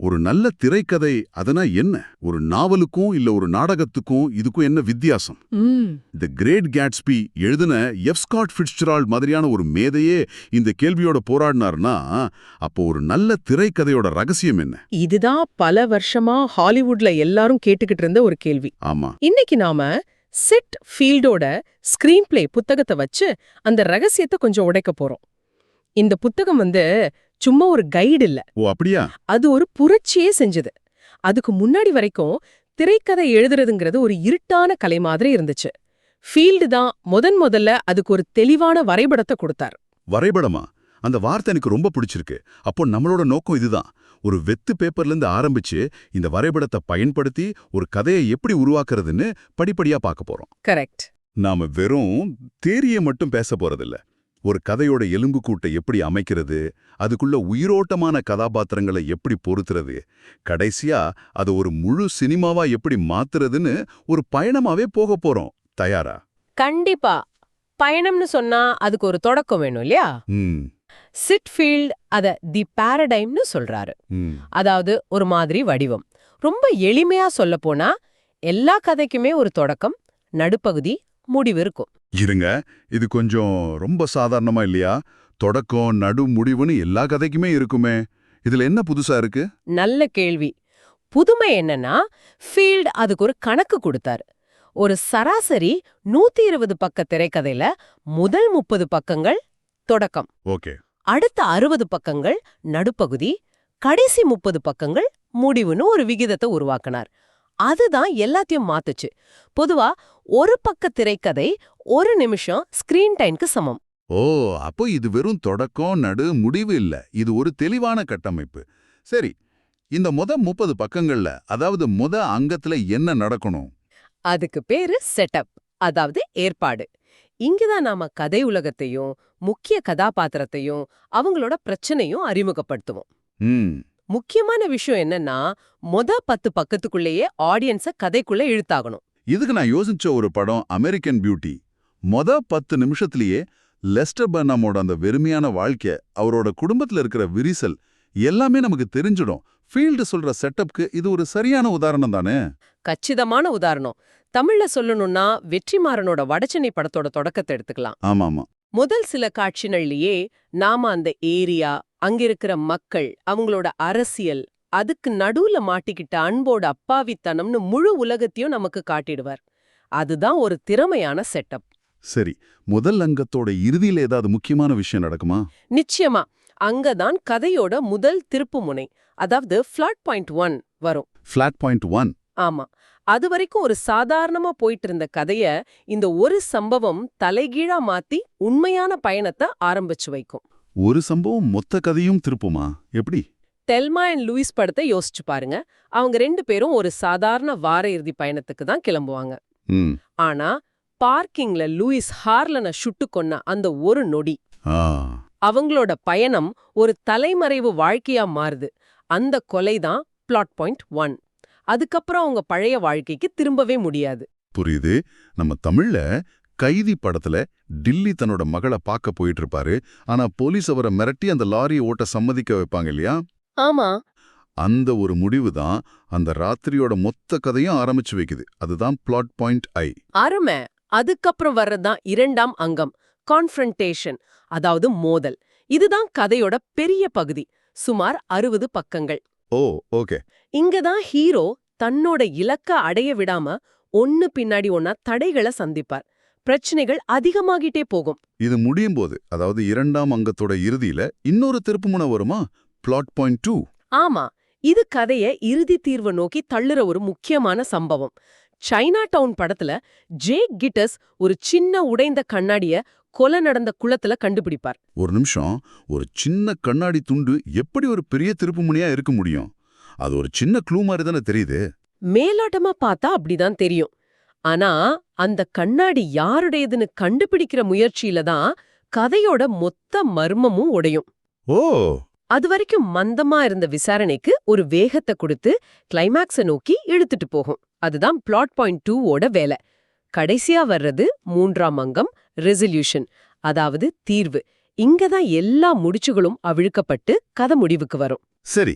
ஒரு நல்ல திரைக்கதை அதனா என்ன? ஒரு நாவலுக்கும் இல்ல ஒரு நாடகத்துக்கும் இதுக்கும் என்ன வித்தியாசம்? தி கிரேட் கேட்ஸ்பி எழுதின எஃப் ஸ்காட் ஃபிட்ஸ்ஜெரால்ட் மாதிரியான ஒரு மேதையே இந்த கேள்வியோட போராடினார்னா அப்போ ஒரு நல்ல திரைக்கதையோட ரகசியம் என்ன? இதுதான் பல வருஷமா ஹாலிவுட்ல எல்லாரும் கேட்டுக்கிட்டு இருந்த ஒரு கேள்வி. ஆமா. இன்னைக்கு நாம சிட் ஃபீல்டோட ஸ்கிரீன் பிளே புத்தகத்தை வச்சு அந்த ரகசியத்தை கொஞ்சம் உடைக்க போறோம். இந்த புத்தகம் வந்து சும்மா ஒரு கைடு இல்ல. ஓ அப்படியா? அது ஒரு புரட்சியே செஞ்சது. அதுக்கு முன்னாடி வரைக்கும் திரைக்கதை எழுதுறதுங்கிறது ஒரு இருட்டான கலை மாதிரி இருந்துச்சு. ஃபீல்டு தான் முதன் முதல்ல அதுக்கு ஒரு தெளிவான வரைபடத்தை கொடுத்தார். வரைபடமா? அந்த வார்த்தை எனக்கு ரொம்ப பிடிச்சிருக்கு. அப்போ நம்மளோட நோக்கம் இதுதான். ஒரு வெத்து பேப்பர்ல இருந்து ஆரம்பிச்சு இந்த வரைபடத்தை பயன்படுத்தி ஒரு கதையை எப்படி உருவாக்குறதுன்னு படிப்படியா பார்க்க போறோம். கரெக்ட் நாம வெறும் தேரியை மட்டும் பேச போறதில்ல. ஒரு கதையோட எலும்புக்கூட்டை எப்படி அமைக்கிறது அதுக்குள்ள உயிரோட்டமான கதாபாத்திரங்களை எப்படி பொருத்துறது கடைசியா அதை ஒரு முழு சினிமாவா எப்படி மாத்துறதுன்னு ஒரு பயணமாவே போக போறோம். தயாரா? கண்டிப்பா. பயணம்னு சொன்னா அதுக்கு ஒரு தொடக்கம் வேணும் இல்லையா? சிட்ஃபீல்ட் அத தி பாரடைம்னு சொல்றாரு. அதாவது ஒரு மாதிரி வடிவம். ரொம்ப எளிமையா சொல்ல போனா எல்லா கதைக்குமே ஒரு தொடக்கம் நடுப்பகுதி முடிவு இருக்கும். இருங்க. இது கொஞ்சம் ரொம்ப சாதாரணமா இல்லையா? தொடக்கம் நடு முடிவுன்னு எல்லா கதைக்குமே இருக்குமே. இதுல என்ன புதுசா இருக்கு? நல்ல கேள்வி. புதுமை என்னன்னா ஃபீல்ட் அதுக்கு ஒரு கணக்கு கொடுத்தாரு. ஒரு சராசரி நூத்தி இருபது பக்க திரைக்கதையில முதல் முப்பது பக்கங்கள் தொடக்கம். ஓகே. அடுத்த அறுபது பக்கங்கள் நடுப்பகுதி கடைசி முப்பது பக்கங்கள் முடிவுன்னு ஒரு விகிதத்தை உருவாக்கினார். அதுதான் எல்லாத்தையும் மாத்துச்சு. பொதுவா ஒரு பக்க திரைக்கதை ஒரு நிமிஷம் ஸ்கிரீன் டைம்க்கு சமம். ஓ அப்போ இது வெறும் தொடக்கம் நடு முடிவு இல்ல. இது ஒரு தெளிவான கட்டமைப்பு. சரி இந்த முத முப்பது பக்கங்கள்ல அதாவது முத அங்கத்துல என்ன நடக்கணும்? அதுக்கு பேரு செட்டப் அதாவது ஏற்பாடு. இங்கதான் நாம கதை உலகத்தையும் முக்கிய கதாபாத்திரத்தையும் அவங்களோட பிரச்சனையும் அறிமுகப்படுத்துவோம். முக்கியமான விஷயம் என்னன்னா மொத பத்து பக்கத்துக்குள்ளேயே ஆடியன்ஸ கதைக்குள்ள இழுத்தாகணும். இதுக்கு நான் யோசிச்ச ஒரு படம் அமெரிக்கன் பியூட்டி மொத பத்து நிமிஷத்திலேயே லெஸ்டர் பர்னாமோட அந்த வெறுமையான வாழ்க்கை அவரோட குடும்பத்துல இருக்கிற விரிசல் எல்லாமே நமக்கு தெரிஞ்சிடும். ஃபீல்டு சொல்ற செட்டப்க்கு இது ஒரு சரியான உதாரணம் தானே? கச்சிதமான உதாரணம். தமிழ்ல சொல்லணும்னா வெற்றிமாறனோட வடச்சென்னை படத்தோட தொடக்கத்தை எடுத்துக்கலாம். ஆமா ஆமா முதல் சில காட்சிகள்லயே நாம அந்த ஏரியா அங்க இருக்கிற மக்கள் அவங்களோட அரசியல் அதுக்கு நடுவுல மாட்டிக்கிட்ட அன்போட அப்பாவித்தனம்னு முழு உலகத்தையும் நமக்கு காட்டிடுவார். அதுதான் ஒரு திறமையான செட்டப். சரி முதல் அங்கத்தோட இறுதியில ஏதாவது முக்கியமான விஷயம் நடக்குமா? நிச்சயமா. அங்கதான் கதையோட முதல் திருப்புமுனை அதாவது ஃபிளாட் பாயிண்ட் ஒன் வரும். Plot point one? ஆமா. அது வரைக்கும் ஒரு சாதாரணமா போயிட்டு இருந்த கதைய இந்த ஒரு சம்பவம் தலைகீழா மாத்தி உண்மையான பயணத்தை ஆரம்பிச்சு வைக்கும். ஒரு சம்பவம் மொத்த கதையும் திருப்புமா? எப்படி? தெல்மா அண்ட் லூயிஸ் படத்தை யோசிச்சு பாருங்க. அவங்க ரெண்டு பேரும் ஒரு சாதாரண வார இறுதி பயணத்துக்கு தான் கிளம்புவாங்க. ஆனா பார்க்கிங்ல லூயிஸ் ஹார்லனை சுட்டு கொன்ன அந்த ஒரு நொடி. அவங்களோட பயணம் ஒரு தலைமறைவு வாழ்க்கையா மாறுது. அந்த கொலை தான் பிளாட் பாயிண்ட் ஒன் அதுக்கப்புறம் அவங்க பழைய வாழ்க்கைக்கு திரும்பவே முடியாது. புரியுது. நம்ம தமிழ்ல கைதி படத்துல டில்லி தன்னோட மகளை பார்க்க போயிட்டு இருப்பாரு ஆனா போலீஸ் அவரை மிரட்டி அந்த லாரியை ஓட்ட சம்மதிக்க வைப்பாங்க இல்லையா? ஆமா. அந்த ஒரு முடிவு தான் அந்த ராத்திரியோட மொத்த கதையும் ஆரம்பிச்சு வைக்குது. அதுதான் பிளாட் பாயிண்ட் ஐ அருமை. அதுக்கப்புறம் வர்றதுதான் இரண்டாம் அங்கம் கான்ஃபரன்டேஷன் அதாவது மோதல். இதுதான் கதையோட பெரிய பகுதி சுமார் அறுபது பக்கங்கள். ஓ ஓகே. இங்கதான் ஹீரோ தன்னோட இலக்க அடைய விடாம ஒன்னு பின்னாடி ஒன்னா தடைகளை சந்திப்பார். பிரச்சனைகள் அதிகமாகிட்டே போகும். இது முடியும் போது அதாவது இரண்டாம் அங்கத்தோட இறுதியில இன்னொரு திருப்புமுனை வருமா? பிளாட் பாயிண்ட் டூ ஆமா இது கதைய இறுதி தீர்வு நோக்கி தள்ளுற ஒரு முக்கியமான சம்பவம். சைனா டவுன் படத்துல ஜேக் கிட்டஸ் ஒரு சின்ன உடைந்த கண்ணாடிய கொலை நடந்த குளத்துல கண்டுபிடிப்பார். ஒரு நிமிஷம். ஒரு சின்ன கண்ணாடி துண்டு எப்படி ஒரு பெரிய திருப்புமுனையா இருக்க முடியும்? அது ஒரு சின்ன க்ளூ மாதிரி தானே தெரியுது? மேலாட்டமா பார்த்தா அப்படிதான் தெரியும். ஆனா அந்த கண்ணாடி யாருடையதுன்னு கண்டுபிடிக்கிற முயற்சியில தான் கதையோட மொத்த மர்மமும் உடையும். ஓ! அது வரைக்கும் மந்தமா இருந்த விசாரணைக்கு ஒரு வேகத்தை கொடுத்து கிளைமாக்ஸ நோக்கி இழுத்துட்டு போகும். அதுதான் பிளாட் பாயிண்ட் டூவோட வேலை. கடைசியா வர்றது மூன்றாம் அங்கம் ரெசல்யூஷன் அதாவது தீர்வு. இங்கதான் எல்லா முடிச்சுகளும் அவிழ்க்கப்பட்டு கதை முடிவுக்கு வரும். சரி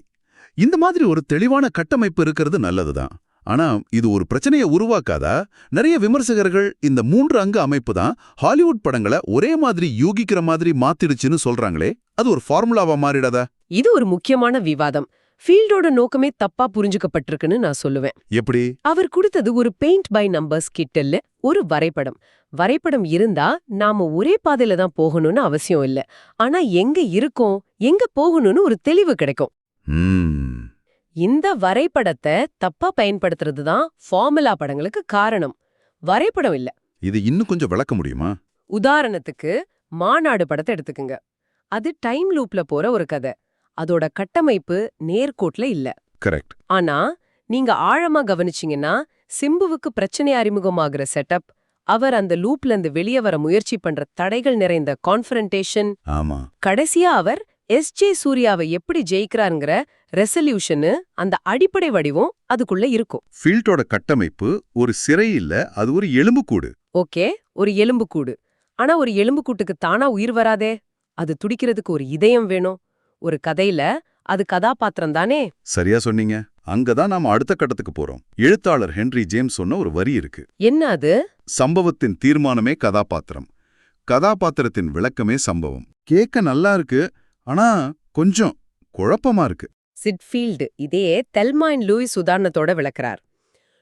இந்த மாதிரி ஒரு தெளிவான கட்டமைப்பு இருக்கிறது நல்லதுதான். ஆனா இது ஒரு பிரச்சனையை உருவாக்காதா? நிறைய விமர்சகர்கள் இந்த மூன்று அங்க அமைப்பு தான் ஹாலிவுட் படங்களை ஒரே மாதிரி யூகிக்கிற மாதிரி மாத்திடுச்சுன்னு சொல்றாங்களே அது ஒரு ஃபார்முலாவா மாறிடாதா? இது ஒரு முக்கியமான விவாதம். ஃபீல்டோட நோக்கமே தப்பா புரிஞ்சுக்கப்பட்டிருக்குன்னு நான் சொல்லுவேன். எப்படி? அவர் கொடுத்தது ஒரு பெயிண்ட் பை நம்பர்ஸ் கிட் இல்ல ஒரு வரைபடம். வரைபடம் இருந்தா நாம ஒரே பாதையில தான் போகணும்னு அவசியம் இல்ல. ஆனா எங்க இருக்கோம் எங்க போகணும்னு ஒரு தெளிவு கிடைக்கும். இந்த வரைபடத்தை தப்பா பயன்படுத்துறது தான் ஃபார்முலா படங்களுக்கு காரணம். வரைபடம் இல்ல. இது இன்னும் கொஞ்சம் விளக்க முடியுமா? உதாரணத்துக்கு மாநாடு படத்தை எடுத்துக்குங்க. அது டைம் லூப்ல போற ஒரு கதை. அதோட கட்டமைப்பு நேர்கோட்ல இல்ல. கரெக்ட். ஆனா நீங்க ஆழமா கவனிச்சீங்கன்னா சிம்புவுக்கு பிரச்சனை அறிமுகமாகிற செட்டப் அவர் அந்த லூப்ல இருந்து வெளியே வர முயற்சி பண்ற தடைகள் நிறைந்த கான்ஃபரன்டேஷன் ஆமா. கடைசியா அவர் எஸ் ஜே சூர்யாவை எப்படி ஜெயிக்கிறாருங்கிற ரெசல்யூஷனு அந்த அடிப்படை வடிவம் அதுக்குள்ள இருக்கும். ஃபீல்டோட கட்டமைப்பு ஒரு சிறை இல்ல அது ஒரு எலும்புக்கூடு. ஓகே ஒரு எலும்புக்கூடு. ஆனா ஒரு எலும்புக்கூட்டுக்கு தானா உயிர் வராதே அது துடிக்கிறதுக்கு ஒரு இதயம் வேணும். ஒரு கதையில அது கதாபாத்திரம் தானே? சரியா சொன்னீங்க. அங்கதான் நாம அடுத்த கட்டத்துக்கு போறோம். எழுத்தாளர் ஹென்றி ஜேம்ஸ் சொன்ன ஒரு வரி இருக்கு. என்ன அது? சம்பவத்தின் தீர்மானமே கதாபாத்திரம். கதாபாத்திரத்தின் விளக்கமே சம்பவம். கேட்க நல்லா இருக்கு ஆனா கொஞ்சம் குழப்பமா இருக்கு. சிட்ஃபீல்டு இதையே தெல்மாயின் லூயிஸ் உதாரணத்தோட விளக்குறார்.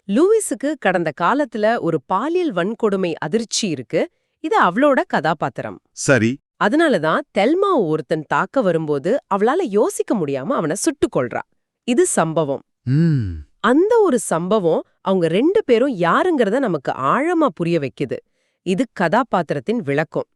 லூயிஸுக்கு கடந்த காலத்துல ஒரு பாலியல் வன்கொடுமை அதிர்ச்சி இருக்கு இது அவளோட கதாபாத்திரம். சரி அதனாலதான் தெல்மா ஒருத்தன் தாக்க வரும்போது அவளால யோசிக்க முடியாம அவனை சுட்டுக் கொல்றா. இது சம்பவம். அந்த ஒரு சம்பவம் அவங்க ரெண்டு பேரும் யாருங்கிறத நமக்கு ஆழமா புரிய வைக்குது. இது கதாபாத்திரத்தின் விளக்கம்.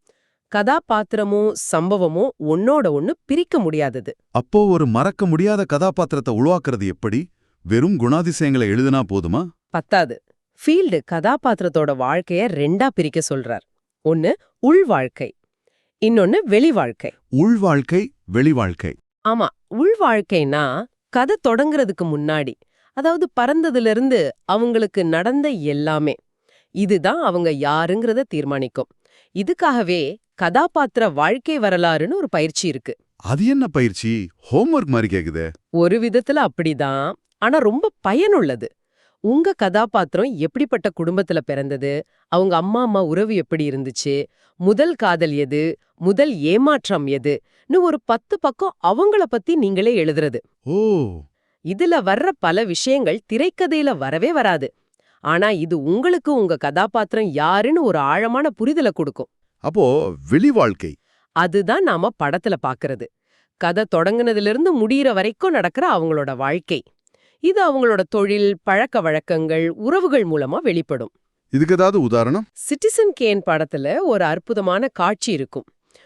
கதாபாத்திரமும் சம்பவமும் ஒன்னோட ஒன்னு பிரிக்க முடியாதது. அப்போ ஒரு மறக்க முடியாத கதாபாத்திரத்தை உருவாக்குறது எப்படி? வெறும் குணாதிசயங்களை எழுதுனா போதுமா? பத்தாது. ஃபீல்டு கதாபாத்திரத்தோட வாழ்க்கைய ரெண்டா பிரிக்க சொல்றார். ஒன்னு உள் வாழ்க்கை. இன்னொன்னு வெளி வாழ்க்கை உள் வாழ்க்கை வெளி வாழ்க்கை ஆமா உள் வாழ்க்கைனா கதை தொடங்குறதுக்கு முன்னாடி அதாவது பறந்ததுல இருந்து அவங்களுக்கு நடந்த எல்லாமே இதுதான் அவங்க யாருங்கிறத தீர்மானிக்கும். இதுக்காகவே கதாபாத்திர வாழ்க்கை வரலாறுன்னு ஒரு பயிற்சி இருக்கு. அது என்ன பயிற்சி? ஹோம்ஒர்க் மாதிரி கேக்குதே. ஒரு விதத்துல அப்படிதான் ஆனா ரொம்ப பயனுள்ளது. உங்க கதாபாத்திரம் எப்படிப்பட்ட குடும்பத்துல பிறந்தது? அவங்க அம்மா அம்மா உறவு எப்படி இருந்துச்சு? முதல் காதல் எது? முதல் ஏமாற்றம் எதுன்னு ஒரு பத்து பக்கம் அவங்கள பத்தி நீங்களே எழுதுறது. ஓ. இதுல வர்ற பல விஷயங்கள் திரைக்கதையில வரவே வராது. ஆனா இது உங்களுக்கு உங்க கதாபாத்திரம் யாருன்னு ஒரு ஆழமான புரிதலை கொடுக்கும். அப்போ வெளி வாழ்க்கை. அதுதான் நாம படத்துல பாக்குறது. கதை தொடங்குனதிலிருந்து முடியிற வரைக்கும் நடக்கிற அவங்களோட வாழ்க்கை. இது அவங்களோட தொழில் பழக்க வழக்கங்கள் உறவுகள் மூலமா வெளிப்படும். இதுக்கு ஏதாவது உதாரணம்? சிட்டிசன் கேன் படத்துல ஒரு அற்புதமான காட்சி இருக்கும்.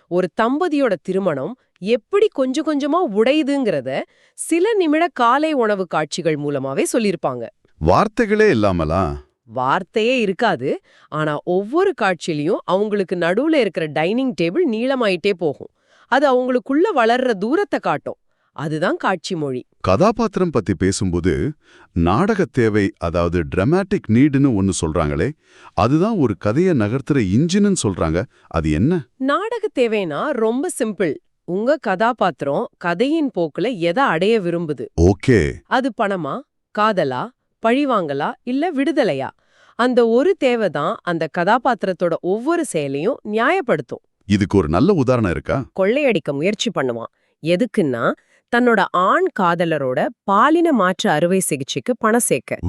ஒரு தம்பதியோட திருமணம் எப்படி கொஞ்சம் கொஞ்சமா உடையுதுங்கிறத சில நிமிட காலை உணவு காட்சிகள் மூலமாவே சொல்லியிருப்பாங்க. வார்த்தைகளே இல்லாமலா? வார்த்தையே இருக்காது. ஆனா ஒவ்வொரு காட்சியிலயும் அவங்களுக்கு நடுவுல இருக்கிற டைனிங் டேபிள் நீளமாயிட்டே போகும். அது அவங்களுக்குள்ள வளர்ற தூரத்தை காட்டும். அதுதான் காட்சி மொழி. கதாபாத்திரம் பத்தி பேசும்போது நாடக தேவை அதாவது டிராமாட்டிக் நீடுன்னு ஒன்னு சொல்றாங்களே அதுதான் ஒரு கதையை நகர்த்துற இன்ஜின்னு சொல்றாங்க. அது என்ன? நாடக தேவைனா ரொம்ப சிம்பிள் உங்க கதாபாத்திரம் கதையின் போக்குல எதை அடைய விரும்புது? ஓகே. அது பணமா காதலா பழிவாங்கலா இல்ல விடுதலையா? அந்த ஒரு தேவைதான் அந்த கதாபாத்திரத்தோட ஒவ்வொரு செயலையும் நியாயப்படுத்தும். இதுக்கு ஒரு நல்ல உதாரணம் இருக்கா? கொள்ளையடிக்க முயற்சி பண்ணுவான். எதுக்குன்னா தன்னோட ஆண் காதலரோட பாலின மாற்று அறுவை சிகிச்சைக்கு பணம் சேர்க்க.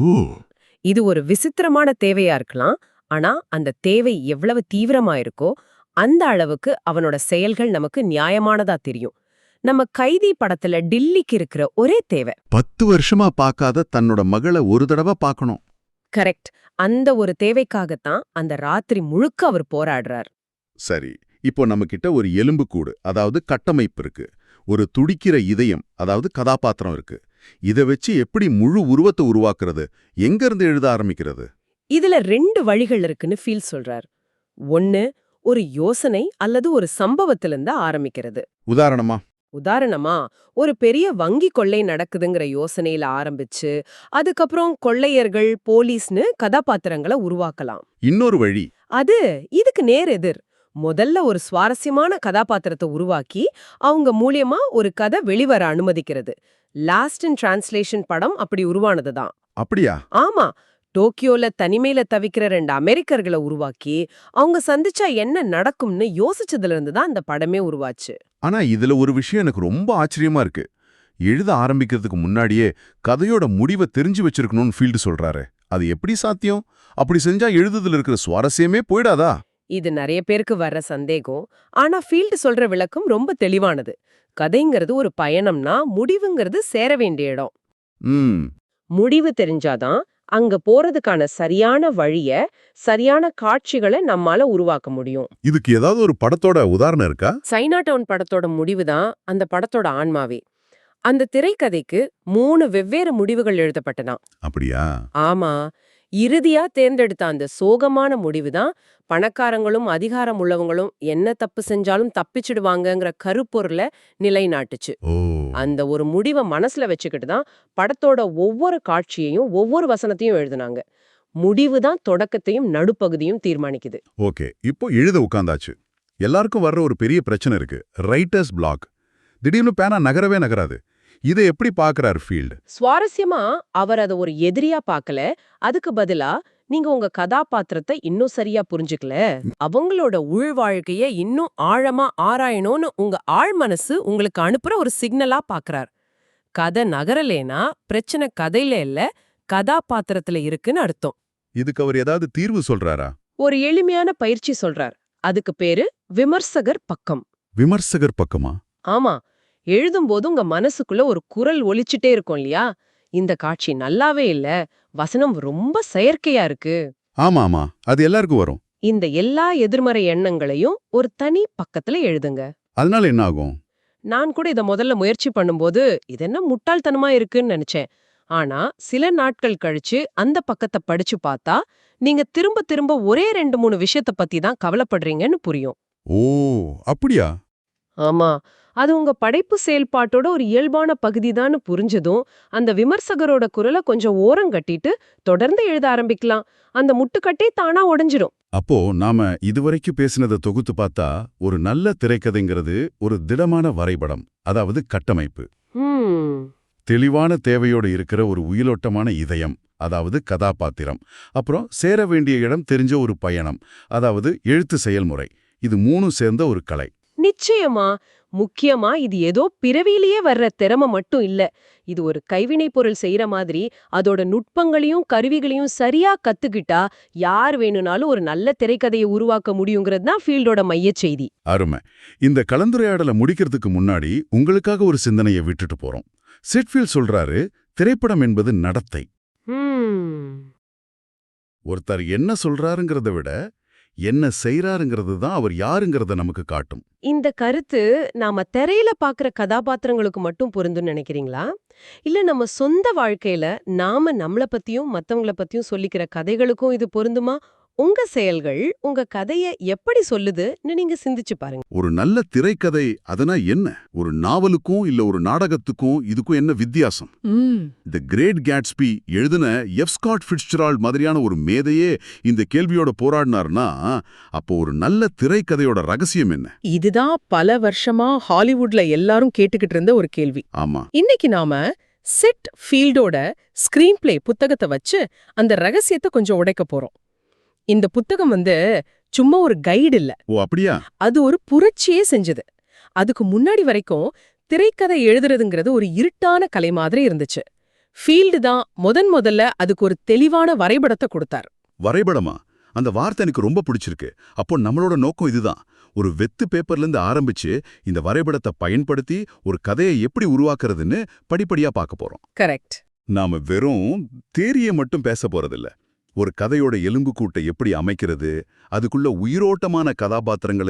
இது ஒரு விசித்திரமான தேவையா இருக்கலாம். ஆனா அந்த தேவை எவ்வளவு தீவிரமா இருக்கோ அந்த அளவுக்கு அவனோட செயல்கள் நமக்கு நியாயமானதா தெரியும். நம்ம கைதி படத்துல டில்லிக்கு இருக்கிற ஒரே தேவை. பத்து வருஷமா பார்க்காத தன்னோட மகளை ஒரு தடவை பார்க்கணும். கரெக்ட். அந்த ஒரு தேவைக்காகத்தான் அந்த ராத்திரி முழுக்க அவர் போராடுறார். சரி. இப்போ நம்ம கிட்ட ஒரு எலும்புக்கூடு அதாவது கட்டமைப்பு இருக்கு. ஒரு துடிக்கிற இதயம் அதாவது கதாபாத்திரம் இருக்கு. இத வச்சு எப்படி முழு உருவத்தை உருவாக்குறது? எங்க இருந்து எழுத ஆரம்பிக்கிறது? இதுல ரெண்டு வழிகள் இருக்குன்னு ஃபீல் சொல்றார். ஒன்னு ஒரு யோசனை அல்லது ஒரு சம்பவத்திலிருந்து ஆரம்பிக்கிறது. உதாரணமா? உதாரணமா ஒரு பெரிய வங்கி கொள்ளை நடக்குதுங்கிற யோசனையில ஆரம்பிச்சு அதுக்கப்புறம் கொள்ளையர்கள் போலீஸ்னு கதாபாத்திரங்களை உருவாக்கலாம். இன்னொரு வழி. அது இதுக்கு நேர் எதிர். முதல்ல ஒரு சுவாரஸ்யமான கதாபாத்திரத்தை உருவாக்கி அவங்க மூலியமா ஒரு கதை வெளிவர அனுமதிக்கிறது. லாஸ்ட் இன் டிரான்ஸ்லேஷன் படம் அப்படி உருவானதுதான் அப்படியா? ஆமா. டோக்கியோல தனிமையில தவிக்கிற ரெண்டு அமெரிக்கர்களை உருவாக்கி அவங்க சந்திச்சா என்ன நடக்கும்னு யோசிச்சதுல இருந்து தான் அந்த படமே உருவாச்சு. ஆனா இதுல ஒரு விஷயம் எனக்கு ரொம்ப ஆச்சரியமா இருக்கு. எழுத ஆரம்பிக்கிறதுக்கு முன்னாடியே கதையோட முடிவை தெரிஞ்சு வச்சிருக்கணும்னு ஃபீல்டு சொல்றாரு. அது எப்படி சாத்தியம்? அப்படி செஞ்சா எழுதுதுல இருக்கிற சுவாரஸ்யமே போயிடாதா? இது நிறைய பேருக்கு வர்ற சந்தேகம். ஆனா ஃபீல்டு சொல்ற விளக்கம் ரொம்ப தெளிவானது. கதைங்கிறது ஒரு பயணம்னா முடிவுங்கிறது சேர வேண்டிய இடம். முடிவு தெரிஞ்சாதான் அங்க போறதுக்கான சரியான வழிய சரியான காட்சிகளை நம்மால உருவாக்க முடியும். இதுக்கு ஏதாவது ஒரு படத்தோட உதாரணம் இருக்கா? சைனா டவுன் படத்தோட முடிவு தான் அந்த படத்தோட ஆன்மாவே. அந்த திரைக்கதைக்கு மூணு வெவ்வேறு முடிவுகள் எழுதப்பட்டதாம். அப்படியா? ஆமா. இறுதியா தேர்ந்தெடுத்த அந்த சோகமான முடிவு தான் பணக்காரங்களும் அதிகாரம் உள்ளவங்களும் என்ன தப்பு செஞ்சாலும் தப்பிச்சிடுவாங்கங்கிற கருப்பொருளை நிலைநாட்டுச்சு. அந்த ஒரு முடிவை மனசுல வச்சுக்கிட்டு தான் படத்தோட ஒவ்வொரு காட்சியையும் ஒவ்வொரு வசனத்தையும் எழுதுனாங்க. முடிவு தான் தொடக்கத்தையும் நடுப்பகுதியும் தீர்மானிக்குது. ஓகே. இப்போ எழுத உட்காந்தாச்சு. எல்லாருக்கும் வர்ற ஒரு பெரிய பிரச்சனை இருக்கு. Writer's block. திடீர்னு பேனா நகரவே நகராது. இதை எப்படி பார்க்கறாரு ஃபீல்டு? சுவாரஸ்யமா அவர் அதை ஒரு எதிரியா பார்க்கல. அதுக்கு பதிலா நீங்க உங்க கதாபாத்திரத்தை இன்னும் சரியா புரிஞ்சுக்கல. அவங்களோட உள் வாழ்க்கைய இன்னும் ஆழமா ஆராயணும்னு உங்க ஆழ் மனசு உங்களுக்கு அனுப்புற ஒரு சிக்னலா பாக்குறார் கதை நகரலேனா பிரச்சனை கதையில இல்ல கதாபாத்திரத்துல இருக்குன்னு அர்த்தம். இதுக்கு அவர் ஏதாவது தீர்வு சொல்றாரா? ஒரு எளிமையான பயிற்சி சொல்றார். அதுக்கு பேரு விமர்சகர் பக்கம். விமர்சகர் பக்கமா? ஆமா. எழுதும்போது உங்க மனசுக்குள்ள ஒரு குரல் ஒலிச்சுட்டே இருக்கும் இல்லையா? இந்த காட்சி நல்லாவே இல்ல. வசனம் ரொம்ப செயற்கையா இருக்கு. ஆமா ஆமா அது எல்லாருக்கும் வரும். இந்த எல்லா எதிர்மறை எண்ணங்களையும் ஒரு தனி பக்கத்துல எழுதுங்க. அதனால என்ன ஆகும்? நான் கூட இத முதல்ல முயற்சி பண்ணும்போது இது என்ன முட்டாள்தனமா இருக்குன்னு நினைச்சேன். ஆனா சில நாட்கள் கழிச்சு அந்த பக்கத்தை படிச்சு பார்த்தா நீங்க திரும்ப திரும்ப ஒரே ரெண்டு மூணு விஷயத்த பத்தி தான் கவலைப்படுறீங்கன்னு புரியும். ஓ அப்படியா? ஆமா. அது உங்க படைப்பு செயல்பாட்டோட ஒரு இயல்பான பகுதிதான்னு புரிஞ்சதும் அந்த விமர்சகரோட குரலை கொஞ்சம் ஓரம் கட்டிட்டு தொடர்ந்து எழுத ஆரம்பிக்கலாம். அந்த முட்டுக்கட்டே தானா உடைஞ்சிரும் அப்போ நாம இதுவரைக்கும் பேசினதை தொகுத்து பார்த்தா ஒரு நல்ல திரைக்கதைங்கிறது ஒரு திடமான வரைபடம் அதாவது கட்டமைப்பு. தெளிவான தேவையோடு இருக்கிற ஒரு உயிரோட்டமான இதயம் அதாவது கதாபாத்திரம். அப்புறம் சேர வேண்டிய இடம் தெரிஞ்ச ஒரு பயணம் அதாவது எழுத்து செயல்முறை. இது மூணும் சேர்ந்த ஒரு கலை. நிச்சயமா. முக்கியமா இது ஏதோ பிறவியிலேயே வர்ற திறமை மட்டும் இல்ல. இது ஒரு கைவினைப் பொருள் செய்யற மாதிரி அதோட நுட்பங்களையும் கருவிகளையும் சரியா கத்துக்கிட்டா யார் வேணும்னாலும் ஒரு நல்ல திரைக்கதையை உருவாக்க முடியுங்கிறது தான் ஃபீல்டோட மையச் செய்தி. அருமை. இந்த கலந்துரையாடலை முடிக்கிறதுக்கு முன்னாடி உங்களுக்காக ஒரு சிந்தனையை விட்டுட்டு போறோம். சிட்ஃபீல்ட் சொல்றாரு திரைப்படம் என்பது நடத்தை. ஒருத்தர் என்ன சொல்றாருங்கிறத விட என்ன செய்யறாருங்கிறது தான் அவர் யாருங்கிறத நமக்கு காட்டும். இந்த கருத்து நாம திரையில பாக்குற கதாபாத்திரங்களுக்கு மட்டும் பொருந்தும் நினைக்கிறீங்களா? இல்ல நம்ம சொந்த வாழ்க்கையில நாம நம்மள பத்தியும் மத்தவங்கள பத்தியும் சொல்லிக்கிற கதைகளுக்கும் இது பொருந்துமா? உங்க செயல்கள் உங்க கதைய எப்படி சொல்லுதுன்னு நீங்க சிந்திச்சு பாருங்க. ஒரு நல்ல திரைக்கதை அதனா என்ன? ஒரு நாவலுக்கும் இல்ல ஒரு நாடகத்துக்கும் இதுக்கும் என்ன வித்தியாசம்? தி கிரேட் கேட்ஸ்பி எழுதின எஃப். ஸ்காட் ஃபிட்ஸ்டரால்ட் மாதிரியான ஒரு மேதையே இந்த கேள்வியோட போராடினார்னா அப்போ ஒரு நல்ல திரைக்கதையோட ரகசியம் என்ன? இதுதான் பல வருஷமா ஹாலிவுட்ல எல்லாரும் கேட்டுக்கிட்டு இருந்த ஒரு கேள்வி. ஆமா. இன்னைக்கு நாம சிட் ஃபீல்டோட ஸ்கிரீன் பிளே புத்தகத்தை வச்சு அந்த ரகசியத்தை கொஞ்சம் உடைக்க போறோம். இந்த புத்தகம் வந்து சும்மா ஒரு கைடு இல்ல. ஓ அப்படியா? அது ஒரு புரட்சியே செஞ்சது. அதுக்கு முன்னாடி வரைக்கும் திரைக்கதை எழுதுறதுங்கிறது ஒரு இருட்டான கலை மாதிரி இருந்துச்சு. ஃபீல்டு தான் முதன் முதல்ல அதுக்கு ஒரு தெளிவான வரைபடத்தை கொடுத்தார். வரைபடமா? அந்த வார்த்தை எனக்கு ரொம்ப பிடிச்சிருக்கு. அப்போ நம்மளோட நோக்கம் இதுதான். ஒரு வெத்து பேப்பர்ல இருந்து ஆரம்பிச்சு இந்த வரைபடத்தை பயன்படுத்தி ஒரு கதையை எப்படி உருவாக்குறதுன்னு படிப்படியா பார்க்க போறோம். கரெக்ட் நாம வெறும் தேரியை மட்டும் பேச போறதில்ல. ஒரு கதையோட எலும்பு கூட்டை எப்படி அமைக்கிறது அதுக்குள்ள உயிரோட்டமான கதாபாத்திரங்களை